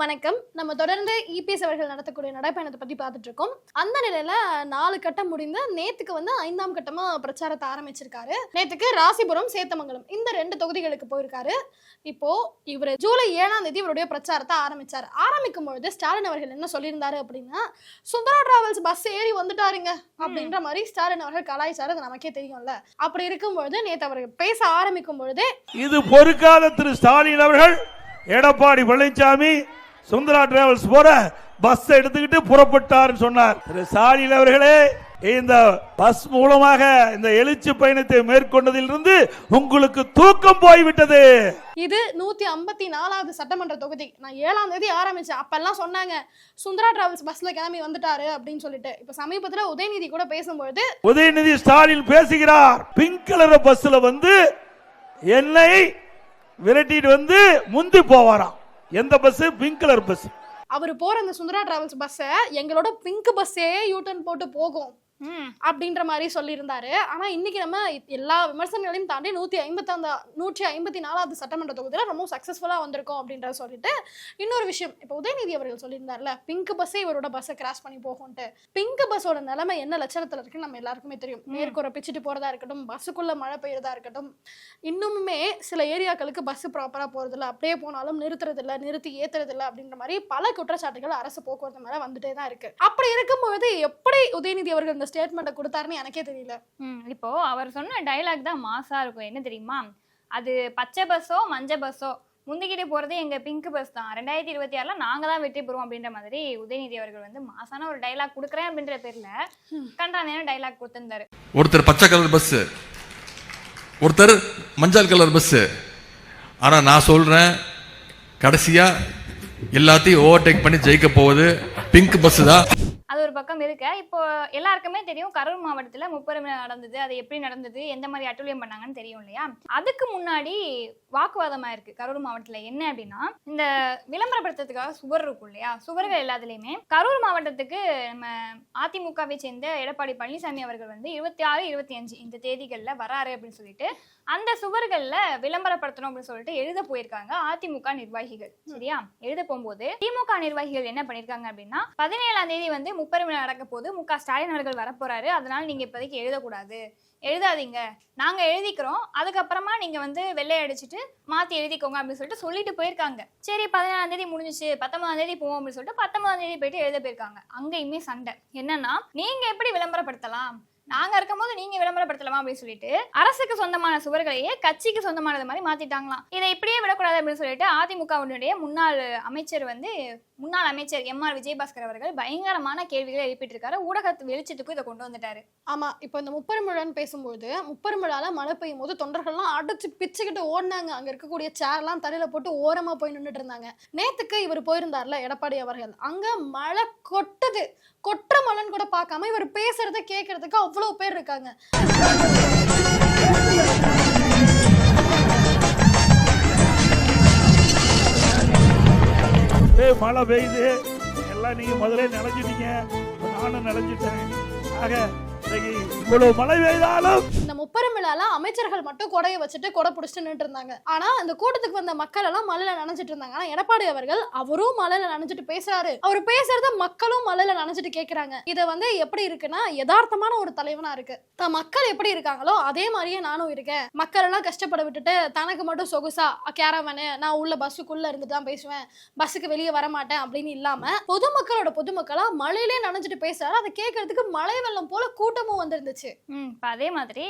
வணக்கம். நம்ம தொடர்ந்து இபிஎஸ் அவர்கள் நடத்தக்கூடிய நடைப்பயணத்தை பத்தி பார்த்துட்டு இருக்கோம் அந்த நிலையில நாலு கட்டம் முடிந்து நேத்துக்கு வந்து ஐந்தாம் கட்டமா பிரச்சாரத்தை ஆரம்பிச்சிருக்காரு. நேத்துக்கு ராசிபுரம் சேத்தமங்கலம் இந்த ரெண்டு தொகுதிகளுக்கு போயிருக்காரு. இப்போ இவர் ஜூலை ஏழாம் தேதி இவருடைய பிரச்சாரத்தை ஆரம்பிச்சார். ஆரம்பிக்கும் பொழுது ஸ்டாலின் அவர்கள் என்ன சொல்லியிருந்தாரு அப்படின்னா சுந்தரா டிராவல்ஸ் பஸ் ஏறி வந்துட்டாருங்க அப்படின்ற மாதிரி ஸ்டாலின் அவர்கள் கலாய்ச்சாரு. அது நமக்கே தெரியும்ல. அப்படி இருக்கும் பொழுது நேத்து அவர் பேச ஆரம்பிக்கும் பொழுதே இது பொறுக்காத திரு ஸ்டாலின் அவர்கள் எடப்பாடி பழனிசாமி சுந்தரா டிராவல்ஸ் போற பஸ் எடுத்துக்கிட்டு புறப்பட்டார்னு சொன்னார். திரு ஸ்டாலின் அவர்களே இந்த பஸ் மூலமாக இந்த எழுச்சி பயணத்தை மேற்கொண்டதிலிருந்து உங்களுக்கு தூக்கம் போய்விட்டது. இது நூத்தி ஐம்பத்தி நாலாவது சட்டமன்ற தொகுதி. நான் ஏழாம் தேதி ஆரம்பிச்சேன். அப்பெல்லாம் சொன்னாங்க சுந்தரா டிராவல்ஸ் பஸ்ல கிளம்பி வந்துட்டாரு அப்படின்னு சொல்லிட்டு. இப்ப சமீபத்துல உதயநிதி கூட பேசும்பொழுது உதயநிதி ஸ்டாலின் பேசுகிறார். பிங்க் கலர் பஸ்ல வந்து என்னை விரட்டிட்டு வந்து முந்தி போவாராம். எந்த பஸ் பிங்க் கலர் பஸ் அவர் போற அந்த சுந்தரா டிராவல்ஸ் பஸ்ஸை எங்களோட பிங்க் பஸ்ஸே யூ டர்ன் போட்டு போகும். அப்படின்ற மாதிரி சொல்லியிருந்தாரு. ஆனா இன்னைக்கு நம்ம எல்லா விமர்சனங்களையும் தாண்டி நூத்தி ஐம்பத்தாந்த நூற்றி ஐம்பத்தி நாலாவது சட்டமன்ற தொகுதியில ரொம்ப சக்சஸ்ஃபுல்லா வந்திருக்கோம் அப்படின்றத சொல்லிட்டு இன்னொரு விஷயம் இப்போ உதயநிதி அவர்கள் சொல்லியிருந்தார்ல பிங்க் பஸ்ஸே இவரோட பஸ்ஸை கிராஸ் பண்ணி போகும்ட்டு பிங்க் பஸ்ஸோட நிலைமை என்ன லட்சணத்துல இருக்குன்னு நம்ம எல்லாருக்குமே தெரியும். மேற்கூரை பிச்சுட்டு போறதா இருக்கட்டும் பஸ்ஸுக்குள்ள மழை பெய்யறதா இருக்கட்டும் இன்னுமுமே சில ஏரியாக்களுக்கு பஸ் ப்ராப்பரா போறது இல்ல அப்படியே போனாலும் நிறுத்துறது இல்ல நிறுத்தி ஏத்துறது இல்ல அப்படின்ற மாதிரி பல குற்றச்சாட்டுகள் அரசு போக்குவரத்து மேல வந்துட்டே தான் இருக்கு. அப்படி இருக்கும்பொழுது எப்படி உதயநிதி அவர்கள் இந்த ஸ்டேட்மெண்ட்டை கொடுத்தாருன்னு எனக்கே தெரியல. ம், இப்போ அவர் சொன்ன டைலாக் தான் மாசா இருக்கும். என்ன தெரியுமா? அது பச்சை பஸ்ஸோ மஞ்சள் பஸ்ஸோ? முந்திக்கிட்டு போறது எங்க பிங்க் பஸ் தான். ரெண்டாயிரத்தி இருபத்தி ஆறுல நாங்க தான் வெற்றி பெறுவோம் அப்படின்ற மாதிரி உதயநிதி அவர்கள் வந்து மாசான ஒரு டைலாக் கொடுக்குறேன் அப்படின்ற பேர்ல கண்டான டைலாக் கொடுத்திருந்தாரு. ஒருத்தர் பச்சை கலர் பஸ் ஒருத்தர் மஞ்சள் கலர் பஸ் ஆனா நான் சொல்றேன் கடைசியா எல்லாத்தையும் ஓவர்டேக் பண்ணி ஜெயிக்க போவது பிங்க் பஸ் தான். இருக்க. இப்போ எல்லாருக்குமே தெரியும் கரூர் மாவட்டத்துல முப்பெரும் நடந்தது. அது எப்படி நடந்தது? எந்த மாதிரி அட்டூழியம் பண்ணாங்கன்னு தெரியும் இல்லையா? அதுக்கு முன்னாடி வாக்குவாதமா இருக்கு கரூர் மாவட்டத்துல. என்ன அப்படின்னா இந்த விளம்பரப்படுத்துறதுக்காக சுவர் இருக்கும் இல்லையா? சுவர்கள் எல்லாத்துலயுமே கரூர் மாவட்டத்துக்கு நம்ம அதிமுகவை சேர்ந்த எடப்பாடி பழனிசாமி அவர்கள் வந்து இருபத்தி ஆறு இருபத்தி அஞ்சு இந்த தேதிகள்ல வராரு அப்படின்னு சொல்லிட்டு அந்த சுவர்கள்ல விளம்பரப்படுத்தணும் அப்படின்னு சொல்லிட்டு எழுத போயிருக்காங்க அதிமுக நிர்வாகிகள். சரியா? எழுத போகும்போது திமுக நிர்வாகிகள் என்ன பண்ணிருக்காங்க அப்படின்னா பதினேழாம் தேதி வந்து முப்பெருமை நடக்க போது மு. க. ஸ்டாலின் அவர்கள் வரப்போறாரு. அதனால நீங்க இப்போதைக்கு எழுதக்கூடாது. எழுதாதீங்க. நாங்க எழுதிக்கிறோம். அதுக்கப்புறமா நீங்க வந்து வெள்ளை அடிச்சிட்டு மாத்தி எழுதிக்கோங்க அப்படின்னு சொல்லிட்டு சொல்லிட்டு போயிருக்காங்க. சரி பதினாலாம் தேதி முடிஞ்சிச்சு. பத்தொன்பதாம் தேதி போவோம் அப்படின்னு சொல்லிட்டு பத்தொன்பதாம் தேதி போயிட்டு எழுத போயிருக்காங்க. அங்கேயுமே சண்டை. என்னன்னா நீங்க எப்படி விளம்பரப்படுத்தலாம்? நாங்க இருக்கும்போது நீங்க விளம்பரப்படுத்தலாமா அப்படின்னு சொல்லிட்டு அரசுக்கு சொந்தமான சுவர்களையே கட்சிக்கு சொந்தமானது மாதிரி மாத்திட்டாங்களாம். இதை இப்படியே விடக்கூடாது அப்படின்னு சொல்லிட்டு அதிமுகவினுடைய முன்னாள் அமைச்சர் வந்து முன்னாள் அமைச்சர் எம் ஆர் விஜயபாஸ்கர் அவர்கள் பயங்கரமான கேள்விகளை எழுப்பிட்டு இருக்காரு ஊடகத்து வெளிச்சத்துக்கும் இதை கொண்டு வந்துட்டாரு. ஆமா இப்போ இந்த முப்பெருமிழான்னு பேசும்போது முப்பெருமிழால மழை பெய்யும் போது தொண்டர்கள்லாம் அடைச்சு பிச்சுக்கிட்டு ஓடினாங்க. அங்க இருக்கக்கூடிய சேர்லாம் தரையில போட்டு ஓரமா போய் நின்றுட்டு இருந்தாங்க. நேத்துக்கு இவர் போயிருந்தார்ல எடப்பாடி அவர்கள். அங்க மழை கொட்டுது. கொட்டுற மழைன்னு கூட பார்க்காம இவர் பேசுறத கேட்கறதுக்கு அவ்வளவு பேர் இருக்காங்க. ஏய் மழை பெய்யுது. எல்லாம் நீங்க முதல்ல நினைச்சிட்டீங்க. நானும் நினைச்சிட்டேன். ஆக இவ்வளவு மழை பெய்தாலும் இந்த முப்பெருமிழால அமைச்சர்கள் மட்டும் கொடையை வச்சுட்டு கொடை பிடிச்சிட்டு நின்று இருந்தாங்க. ஆனா அந்த கூட்டத்துக்கு வந்த மக்கள் எல்லாம் மலையில நினைச்சிட்டு இருந்தாங்க. ஆனா எடப்பாடி அவர்கள் அவரும் மலையில நனைஞ்சிட்டு பேசுறாரு. அவர் பேசுறத மக்களும் மலையில நனைஞ்சிட்டு கேக்குறாங்க. இதை வந்து எப்படி இருக்குன்னா யதார்த்தமான ஒரு தலைவனா இருக்கு. தான் மக்கள் எப்படி இருக்காங்களோ அதே மாதிரியே நானும் இருக்கேன். மக்கள் எல்லாம் கஷ்டப்பட விட்டுட்டு தனக்கு மட்டும் சொகுசா கேரவனு நான் உள்ள பஸ்ஸுக்குள்ள இருந்துட்டு தான் பேசுவேன். பஸ்ஸுக்கு வெளியே வர மாட்டேன் அப்படின்னு இல்லாம பொதுமக்களோட பொதுமக்களா மழையிலே நனைஞ்சிட்டு பேசுறாரு. அதை கேட்கறதுக்கு மழை வெள்ளம் போல கூட்டமும் வந்திருந்துச்சு. இப்போ அதே மாதிரி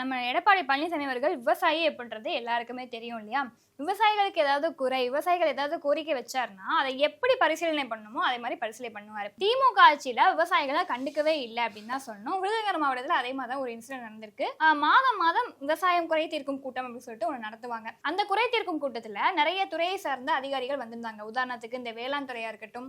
நம்ம எடப்பாடி பழனிசாமி அவர்கள் விவசாயி அப்படின்றது எல்லாருக்குமே தெரியும் இல்லையா? விவசாயிகளுக்கு ஏதாவது குறை விவசாயிகள் ஏதாவது கோரிக்கை வச்சாருன்னா அதை எப்படி பரிசீலனை பண்ணணுமோ அதே மாதிரி பரிசீலனை பண்ணுவார். திமுக ஆட்சியில விவசாயிகளை கண்டுக்கவே இல்லை அப்படின்னு தான் சொல்லணும். விருதுநகர் மாவட்டத்தில் அதே மாதிரி தான் ஒரு இன்சிடென்ட் நடந்திருக்கு. மாதம் மாதம் விவசாயம் குறை தீர்க்கும் கூட்டம் அப்படின்னு சொல்லிட்டு ஒன்று நடத்துவாங்க. அந்த குறை தீர்க்கும் கூட்டத்தில் நிறைய துறையை சார்ந்த அதிகாரிகள் வந்திருந்தாங்க. உதாரணத்துக்கு இந்த வேளாண் துறையா இருக்கட்டும்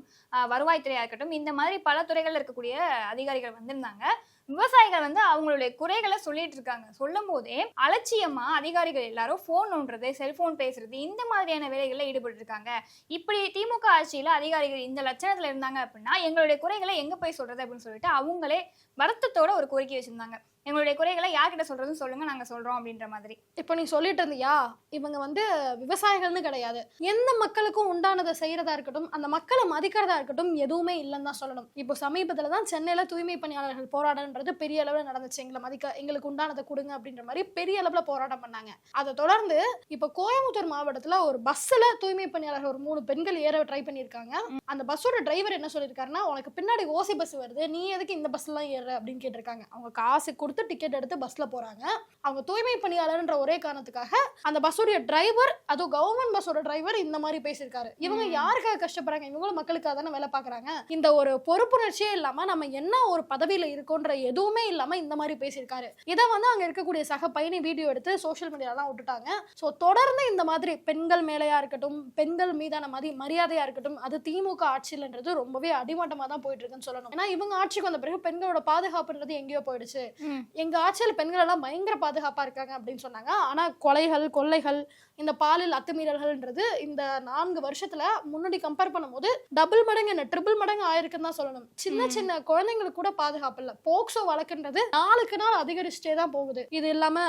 வருவாய் வருவாய்த்துறையா இருக்கட்டும் இந்த மாதிரி பல துறைகள் இருக்கக்கூடிய அதிகாரிகள் வந்திருந்தாங்க. விவசாயிகள் வந்து அவங்களுடைய குறைகளை சொல்லிட்டு இருக்காங்க. சொல்லும் போதே அலட்சியமா அதிகாரிகள் எல்லாரும் போன் நோண்டுறது செல்போன் பேசுறது இந்த மாதிரியான வேலைகள்ல ஈடுபட்டு இருக்காங்க. இப்படி திமுக ஆட்சியில அதிகாரிகள் இந்த லட்சணத்துல இருந்தாங்க அப்படின்னா எங்களுடைய குறைகளை எங்க போய் சொல்றது அப்படின்னு சொல்லிட்டு அவங்களே வருத்தத்தோட ஒரு கோரிக்கை வச்சிருந்தாங்க. எங்களுடைய குறைகளை யார்கிட்ட சொல்றதுன்னு சொல்லுங்க நாங்க சொல்றோம் அப்படின்ற மாதிரி. இப்போ நீ சொல்லிட்டு இருந்தியா? இவங்க வந்து விவசாயிகள்னு கிடையாது. எந்த மக்களுக்கும் உண்டானதை செய்யறதா இருக்கட்டும் அந்த மக்களை மதிக்கிறதா இருக்கட்டும் எதுவுமே இல்லைன்னு தான் சொல்லணும். இப்போ சமீபத்துல தான் சென்னையில தூய்மை பணியாளர்கள் போராடன்றது பெரிய அளவுல நடந்துச்சு. எங்களை மதிக்க எங்களுக்கு உண்டானதை கொடுங்க அப்படின்ற மாதிரி பெரிய அளவுல போராட்டம் பண்ணாங்க. அதை தொடர்ந்து இப்போ கோயம்புத்தூர் மாவட்டத்துல ஒரு பஸ்ல தூய்மை பணியாளர்கள் ஒரு மூணு பெண்கள் ஏற ட்ரை பண்ணியிருக்காங்க. அந்த பஸ்ஸோட டிரைவர் என்ன சொல்லியிருக்காருன்னா உனக்கு பின்னாடி ஓசி பஸ் வருது நீ எதுக்கு இந்த பஸ்லாம் ஏறுற? அப்படின்னு கேட்டிருக்காங்க. அவங்க காசு கொடுத்து டிக்கெட் எடுத்து பஸ்ல போறாங்க. அவங்க தூய்மை பணியாளர்ன்ற ஒரே காரணத்துக்காக அந்த பஸ்ஸோடைய டிரைவர் அதுவும் கவர்மெண்ட் பஸ்ஸோட டிரைவர் இந்த மாதிரி பேசியிருக்காரு. இவங்க யாருக்காக கஷ்டப்படுறாங்க? இவங்களும் மக்களுக்காக தானே வேலை பார்க்கறாங்க. இந்த ஒரு பொறுப்புணர்ச்சியே இல்லாம நம்ம என்ன ஒரு பதவியில இருக்கோன்ற எதுவுமே இல்லாம இந்த மாதிரி பேசியிருக்காரு. இதை வந்து அங்க இருக்கக்கூடிய சக பயணி வீடியோ எடுத்து சோஷியல் மீடியாலாம் விட்டுட்டாங்க. ஸோ தொடர்ந்து இந்த மாதிரி பெண்கள் மேலையா இருக்கட்டும் பெண்கள் மீதான மதி மரியாதையா இருக்கட்டும் அது திமுக ஆட்சியிலன்றது ரொம்பவே அடிமட்டமா தான் போயிட்டு இருக்குன்னு சொல்லணும். ஏன்னா இவங்க ஆட்சிக்கு வந்த பிறகு பெண்களோட பாதுகாப்புன்றது எங்கேயோ போயிடுச்சு. எங்க ஆட்சியில் பெண்கள் எல்லாம் பயங்கர பாதுகாப்பா இருக்காங்க அப்படின்னு சொன்னாங்க. ஆனா கொலைகள் கொள்ளைகள் இந்த பாலியல் அத்துமீறல்கள்ன்றது இந்த நான்கு வருஷத்துல முன்னாடி கம்பேர் பண்ணும்போது டபுள் மடங்கு என்ன? ட்ரிபிள் மடங்கு ஆயிருக்குன்னு தான் சொல்லணும். சின்ன சின்ன குழந்தைங்களுக்கு கூட பாதுகாப்பு இல்ல. போக்சோ வழக்குன்றது நாளுக்கு நாள் அதிகரிச்சுட்டே தான் போகுது. இது இல்லாம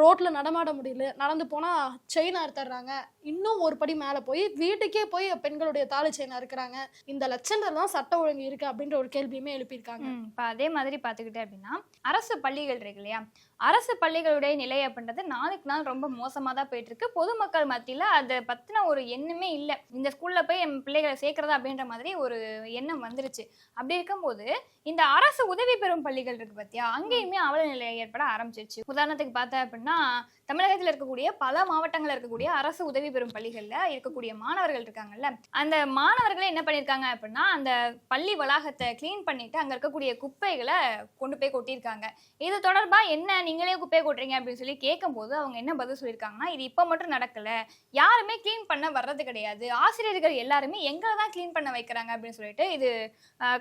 ரோட்ல நடமாட முடியல. நடந்து போனா செயின் அறுத்துறாங்க இன்னும் ஒரு படி மேல போய் வீட்டுக்கே போய் பெண்களுடைய தாலி செயின் அறுக்குறாங்க. இந்த லட்சங்கள் தான் சட்ட ஒழுங்கு இருக்கு அப்படின்ற ஒரு கேள்வியுமே எழுப்பியிருக்காங்க. இப்ப அதே மாதிரி பாத்துக்கிட்டே அப்படின்னா அரசு பள்ளிகள் இருக்கு இல்லையா? அரசு பள்ளிகளுடைய நிலை அப்படின்றது நாளுக்கு நாள் ரொம்ப மோசமாக தான் போயிட்டு இருக்கு பொதுமக்கள் மத்தியில் அதை பற்றின ஒரு எண்ணமே இல்லை. இந்த ஸ்கூலில் போய் என் பிள்ளைகளை சேர்க்கறதா அப்படின்ற மாதிரி ஒரு எண்ணம் வந்துருச்சு. அப்படி இருக்கும்போது இந்த அரசு உதவி பெறும் பள்ளிகள் இருக்கு பார்த்தியா அங்கேயுமே அவல நிலை ஏற்பட ஆரம்பிச்சிருச்சு. உதாரணத்துக்கு பார்த்தா அப்படின்னா தமிழகத்தில் இருக்கக்கூடிய பல மாவட்டங்களில் இருக்கக்கூடிய அரசு உதவி பெறும் பள்ளிகளில் இருக்கக்கூடிய மாணவர்கள் இருக்காங்கல்ல அந்த மாணவர்களே என்ன பண்ணியிருக்காங்க அப்படின்னா அந்த பள்ளி வளாகத்தை க்ளீன் பண்ணிட்டு அங்கே இருக்கக்கூடிய குப்பைகளை கொண்டு போய் கொட்டியிருக்காங்க. இது தொடர்பாக என்ன நீங்களே குப்பையை கொட்டுறீங்க அப்படின்னு சொல்லி கேட்கும்போது அவங்க என்ன பதில் சொல்லியிருக்காங்கன்னா இது இப்போ மட்டும் நடக்கல. யாருமே க்ளீன் பண்ண வர்றது கிடையாது. ஆசிரியர்கள் எல்லாருமே எங்களை தான் க்ளீன் பண்ண வைக்கிறாங்க அப்படின்னு சொல்லிட்டு இது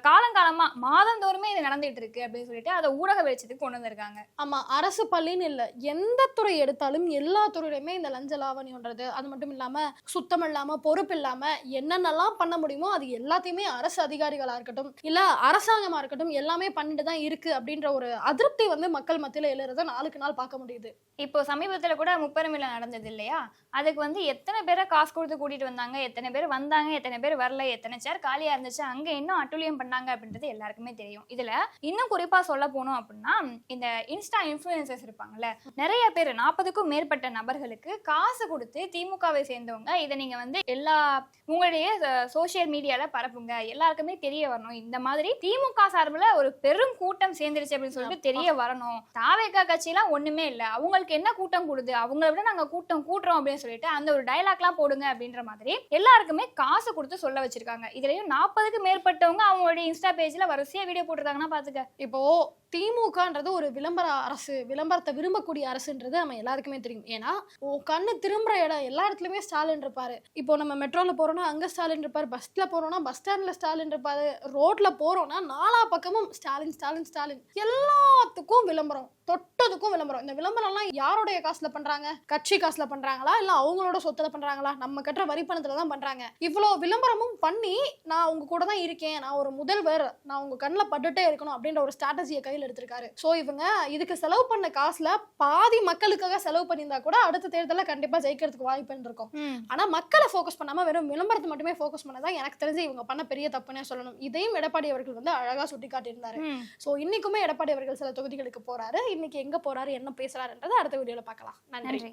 காலங்காலமாக மாதந்தோறுமே இது நடந்துகிட்டு இருக்கு அப்படின்னு சொல்லிட்டு அதை ஊடக வெளிச்சத்துக்கு கொண்டு வந்திருக்காங்க. ஆமாம் அரசு பள்ளின்னு இல்லை எந்த துறை எடுத்தாலும் எல்லா துறையிலுமே இந்த லஞ்ச லாவணின்றது அது மட்டும் இல்லாமல் சுத்தம் இல்லாமல் பொறுப்பு இல்லாமல் என்னென்னலாம் பண்ண முடியுமோ அது எல்லாத்தையுமே அரசு அதிகாரிகளாக இருக்கட்டும் இல்லை அரசாங்கமாக இருக்கட்டும் எல்லாமே பண்ணிட்டு தான் இருக்குது அப்படின்ற ஒரு அதிருப்தி வந்து மக்கள் மத்தியில் எழுது எழுறத நாளுக்கு நாள் பார்க்க முடியுது. இப்போ சமீபத்துல கூட முப்பெருமையில நடந்தது இல்லையா? அதுக்கு வந்து எத்தனை பேரை காசு கொடுத்து கூட்டிட்டு வந்தாங்க? எத்தனை பேர் வந்தாங்க? எத்தனை பேர் வரல? எத்தனை சேர் காலியா இருந்துச்சு? அங்க இன்னும் அட்டுழியம் பண்ணாங்க அப்படின்றது எல்லாருக்குமே தெரியும். இதுல இன்னும் குறிப்பா சொல்ல போனோம் அப்படின்னா இந்த இன்ஸ்டா இன்ஃபுளுசர்ஸ் இருப்பாங்கல்ல நிறைய பேர் நாற்பதுக்கும் மேற்பட்ட நபர்களுக்கு காசு கொடுத்து திமுகவை சேர்ந்தவங்க. இதை நீங்க வந்து எல்லா உங்களுடைய சோஷியல் மீடியால பரப்புங்க. எல்லாருக்குமே தெரிய வரணும். இந்த மாதிரி திமுக சார்பில் ஒரு பெரும் கூட்டம் சேர்ந்துருச்சு அப்படின்னு சொல்லிட்டு தெரிய வரணும். தாவேக்கா கட்சியெல்லாம் ஒண்ணுமே இல்லை. அவங்களுக்கு என்ன கூட்டம் கூடுது? அவங்கள விட நாங்க கூட்டம் கூட்டுறோம் அப்படின்னு சொல்லிட்டு அந்த ஒரு டயலாக்லாம் போடுங்க அப்படின்ற மாதிரி எல்லாருக்குமே காசு கொடுத்து சொல்ல வச்சிருக்காங்க. இதுலயும் நாற்பதுக்கு மேற்பட்டவங்க அவங்களுடைய இன்ஸ்டா பேஜ்ல வரிசையா வீடியோ போட்டிருக்காங்கன்னா பாத்துக்க. இப்போ திமுகன்றது ஒரு விளம்பர அரசு விளம்பரத்தை விரும்பக்கூடிய அரசுன்றது நம்ம எல்லாருக்குமே தெரியும். ஏன்னா உன் கண்ணு திரும்புற இடம் எல்லா இடத்துலயுமே ஸ்டாலின் இருப்பாரு. இப்போ நம்ம மெட்ரோல போறோம்னா அங்க ஸ்டாலின் இருப்பாரு பஸ்ல போறோம்னா பஸ் ஸ்டாண்ட்ல ஸ்டாலின் இருப்பாரு ரோட்ல போறோம்னா நாலா பக்கமும் ஸ்டாலின் ஸ்டாலின் ஸ்டாலின். எல்லாத்துக்கும் விளம்பரம் தொட்டதுக்கும் விளம்பரம். இந்த விளம்பரம்லாம் யாருடைய காசுல பண்றாங்க? கட்சி காசுல பண்றாங்களா? இல்ல அவங்களோட சொத்துல பண்றாங்களா? நம்ம கட்டுற வரி பணத்துல தான் பண்றாங்க. இவ்வளோ விளம்பரமும் பண்ணி நான் உங்க கூட தான் இருக்கேன் நான் ஒரு முதல்வர் நான் உங்க கண்ணில் பட்டுட்டே இருக்கணும் அப்படின்ற ஒரு ஸ்ட்ராட்டஜியை கையில் எடுத்திருக்காரு. ஸோ இவங்க இதுக்கு செலவு பண்ண காசுல பாதி மக்களுக்காக செலவு பண்ணியிருந்தா கூட அடுத்த தேர்தலில் கண்டிப்பா ஜெயிக்கிறதுக்கு வாய்ப்பு இருக்கும் ஆனா மக்களை ஃபோக்கஸ் பண்ணாம வெறும் விளம்பரத்தை மட்டுமே ஃபோக்கஸ் பண்ணதான் எனக்கு தெரிஞ்சு இவங்க பண்ண பெரிய தப்புன்னே சொல்லணும். இதையும் எடப்பாடி அவர்கள் வந்து அழகா சுட்டி காட்டியிருந்தாரு ஸோ இன்னைக்குமே எடப்பாடி அவர்கள் சில தொகுதிகளுக்கு போறாரு. இன்னைக்கு எங்க போறாரு என்ன பேசுறாருன்றதை அடுத்த வீடியோல பார்க்கலாம். நன்றி.